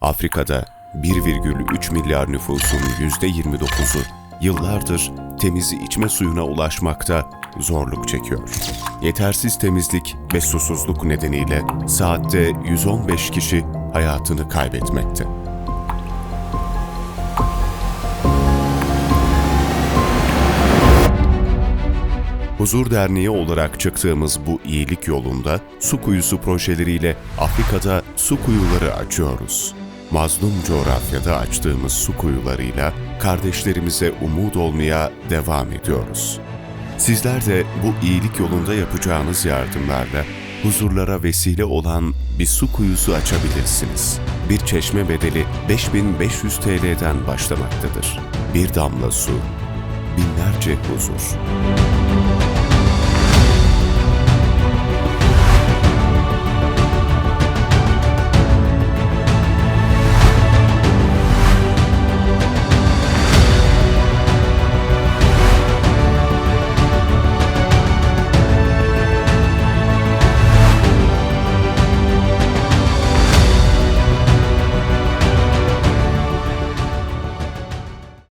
Afrika'da 1,3 milyar nüfusun %29'u yıllardır temiz içme suyuna ulaşmakta zorluk çekiyor. Yetersiz temizlik ve susuzluk nedeniyle saatte 115 kişi hayatını kaybetmekte. Huzur Derneği olarak çıktığımız bu iyilik yolunda su kuyusu projeleriyle Afrika'da su kuyuları açıyoruz. Mazlum coğrafyada açtığımız su kuyularıyla kardeşlerimize umut olmaya devam ediyoruz. Sizler de bu iyilik yolunda yapacağınız yardımlarla huzurlara vesile olan bir su kuyusu açabilirsiniz. Bir çeşme bedeli 5500 TL'den başlamaktadır. Bir damla su, binlerce huzur.